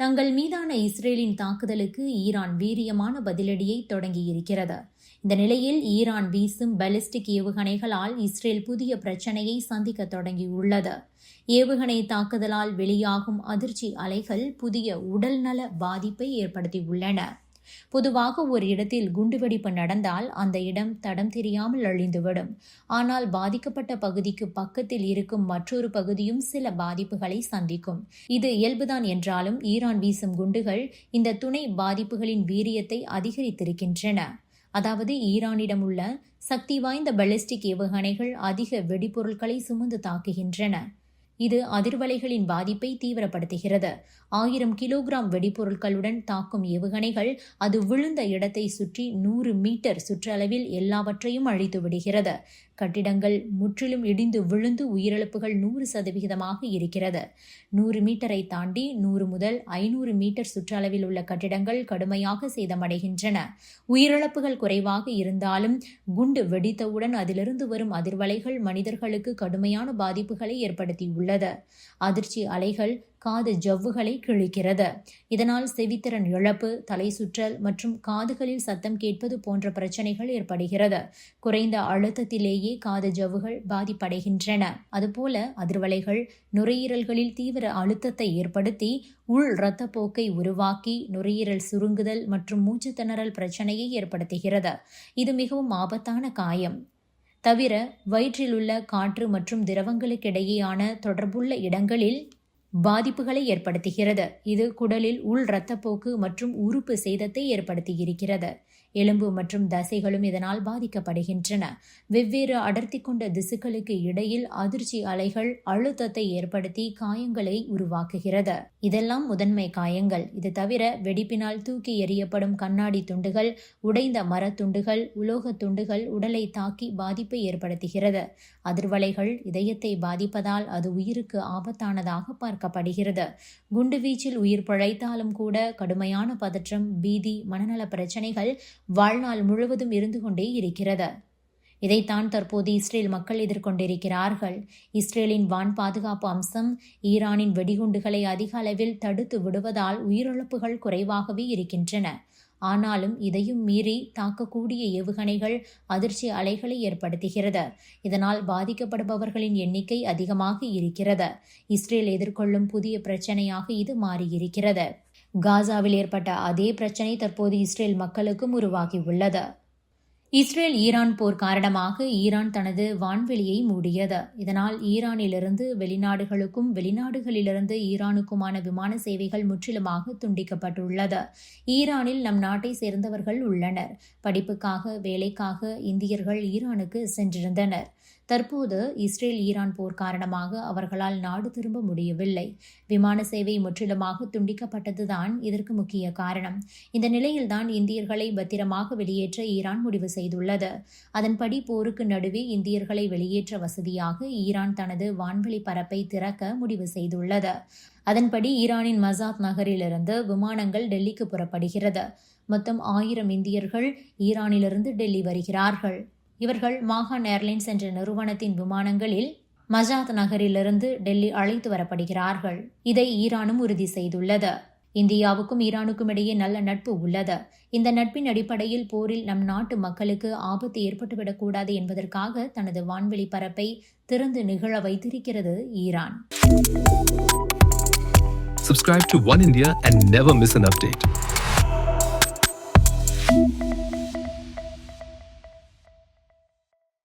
தங்கள் மீதான இஸ்ரேலின் தாக்குதலுக்கு ஈரான் வீரியமான பதிலடியை தொடங்கியிருக்கிறது. இந்த நிலையில் ஈரான் வீசும் பலிஸ்டிக் ஏவுகணைகளால் இஸ்ரேல் புதிய பிரச்சனையை சந்திக்க தொடங்கியுள்ளது. ஏவுகணை தாக்குதலால் வெளியாகும் அதிர்ச்சி அலைகள் புதிய உடல்நல பாதிப்பை ஏற்படுத்தியுள்ளன. பொதுவாக ஒரு இடத்தில் குண்டுவெடிப்பு நடந்தால் அந்த இடம் தடம் தெரியாமல் அழிந்துவிடும். ஆனால் பாதிக்கப்பட்ட பகுதிக்கு பக்கத்தில் இருக்கும் மற்றொரு பகுதியும் சில பாதிப்புகளை சந்திக்கும். இது இயல்புதான் என்றாலும் ஈரான் வீசும் குண்டுகள் இந்த துணை பாதிப்புகளின் வீரியத்தை அதிகரித்திருக்கின்றன. அதாவது ஈரானிடம் உள்ள சக்தி வாய்ந்த பலிஸ்டிக் ஏவுகணைகள் அதிக வெடிபொருட்களை சுமந்து தாக்குகின்றன. இது அதிர்வலைகளின் பாதிப்பை தீவிரப்படுத்துகிறது. ஆயிரம் கிலோகிராம் வெடிபொருட்களுடன் தாக்கும் ஏவுகணைகள் அது விழுந்த இடத்தை சுற்றி நூறு மீட்டர் சுற்றளவில் எல்லாவற்றையும் அழித்து விடுகிறது கட்டிடங்கள் முற்றிலும் இடிந்து விழுந்து உயிரிழப்புகள் நூறு சதவிகிதமாக இருக்கிறது. நூறு மீட்டரை தாண்டி நூறு முதல் ஐநூறு மீட்டர் சுற்றளவில் உள்ள கட்டிடங்கள் கடுமையாக சேதமடைகின்றன. உயிரிழப்புகள் குறைவாக இருந்தாலும் குண்டு வெடித்தவுடன் அதிலிருந்து வரும் அதிர்வலைகள் மனிதர்களுக்கு கடுமையான பாதிப்புகளை ஏற்படுத்தியுள்ளது. அதிர்ச்சி அலைகள் காது ஜவ்வுகளை கிழிக்கிறது. இதனால் செவித்திறன் இழப்பு தலை சுற்றல் மற்றும் காதுகளில் சத்தம் கேட்பது போன்ற பிரச்சனைகள் ஏற்படுகிறது. குறைந்த அழுத்தத்திலேயே காது ஜவ்வுகள் பாதிப்படைகின்றன. அதுபோல அதிர்வலைகள் நுரையீரல்களில் தீவிர அழுத்தத்தை ஏற்படுத்தி உள் இரத்தப்போக்கை உருவாக்கி நுரையீரல் சுருங்குதல் மற்றும் மூச்சு திணறல் பிரச்சனையை ஏற்படுத்துகிறது. இது மிகவும் ஆபத்தான காயம். தவிர வயிற்றில் உள்ள காற்று மற்றும் திரவங்களுக்கிடையேயான தொடர்புள்ள இடங்களில் பாதிப்புகளை ஏற்படுத்துகிறது. இது குடலில் உள் இரத்தப்போக்கு மற்றும் உறுப்பு சேதத்தை ஏற்படுத்தியிருக்கிறது. எலும்பு மற்றும் தசைகளும் இதனால் பாதிக்கப்படுகின்றன. வெவ்வேறு அடர்த்தி கொண்ட திசுக்களுக்கு இடையில் அதிர்ச்சி அலைகள் அழுத்தத்தை ஏற்படுத்தி காயங்களை உருவாக்குகிறது. இதெல்லாம் முதன்மை காயங்கள். இது தவிர வெடிப்பினால் தூக்கி எறியப்படும் கண்ணாடி துண்டுகள் உடைந்த மரத்துண்டுகள் உலோக துண்டுகள் உடலை தாக்கி பாதிப்பை ஏற்படுத்துகிறது. அதிர்வலைகள் இதயத்தை பாதிப்பதால் அது உயிருக்கு ஆபத்தானதாக பார்க்கப்படுகிறது குண்டுவீச்சில் உயிர் பிழைத்தாலும் கூட கடுமையான பதற்றம் பீதி மனநல பிரச்சனைகள் வாழ்நாள் முழுவதும் இருந்து கொண்டே இருக்கிறது. இதைத்தான் தற்போது இஸ்ரேல் மக்கள் எதிர்கொண்டிருக்கிறார்கள். இஸ்ரேலின் வான் பாதுகாப்பு அம்சம் ஈரானின் வெடிகுண்டுகளை அதிக அளவில் தடுத்து விடுவதால் உயிரிழப்புகள் குறைவாகவே இருக்கின்றன. ஆனாலும் இதையும் மீறி தாக்கக்கூடிய ஏவுகணைகள் அதிர்ச்சி அலைகளை ஏற்படுத்துகிறது. இதனால் பாதிக்கப்படுபவர்களின் எண்ணிக்கை அதிகமாக இருக்கிறது. இஸ்ரேல் எதிர்கொள்ளும் புதிய பிரச்சனையாக இது மாறியிருக்கிறது. காசாவில் ஏற்பட்ட அதே பிரச்சனை தற்போது இஸ்ரேல் மக்களுக்கும் உருவாகியுள்ளது. இஸ்ரேல் ஈரான் போர் காரணமாக ஈரான் தனது வான்வெளியை மூடியது. இதனால் ஈரானிலிருந்து வெளிநாடுகளுக்கும் வெளிநாடுகளிலிருந்து ஈரானுக்குமான விமான சேவைகள் முற்றிலுமாக துண்டிக்கப்பட்டுள்ளது. ஈரானில் நம் நாட்டை சேர்ந்தவர்கள் உள்ளனர். படிப்புக்காக வேலைக்காக இந்தியர்கள் ஈரானுக்கு சென்றிருந்தனர். தற்போது இஸ்ரேல் ஈரான் போர் காரணமாக அவர்களால் நாடு திரும்ப முடியவில்லை. விமான சேவை முற்றிலுமாக துண்டிக்கப்பட்டதுதான் இதற்கு முக்கிய காரணம். இந்த நிலையில்தான் இந்தியர்களை பத்திரமாக வெளியேற்ற ஈரான் முடிவு செய்துள்ளது. அதன்படி போருக்கு நடுவே இந்தியர்களை வெளியேற்ற வசதியாக ஈரான் தனது வான்வெளி பரப்பை திறக்க முடிவு செய்துள்ளது. அதன்படி ஈரானின் மசாத் நகரிலிருந்து விமானங்கள் டெல்லிக்கு புறப்படுகிறது. மொத்தம் ஆயிரம் இந்தியர்கள் ஈரானிலிருந்து டெல்லி வருகிறார்கள். இவர்கள் மாகான் ஏர்லைன்ஸ் என்ற நிறுவனத்தின் விமானங்களில் மஜாத் நகரிலிருந்து டெல்லி அழைத்து வரப்படுகிறார்கள். இதை ஈரானும் உறுதி செய்துள்ளது. இந்தியாவுக்கும் ஈரானுக்கும் இடையே நல்ல நட்பு உள்ளது இந்த நட்பின் அடிப்படையில் போரில் நம் நாட்டு மக்களுக்கு ஆபத்து ஏற்பட்டுவிடக்கூடாது என்பதற்காக தனது வான்வெளி பரப்பை திறந்து நிகழ வைத்திருக்கிறது Iran Subscribe to One India and never miss an update.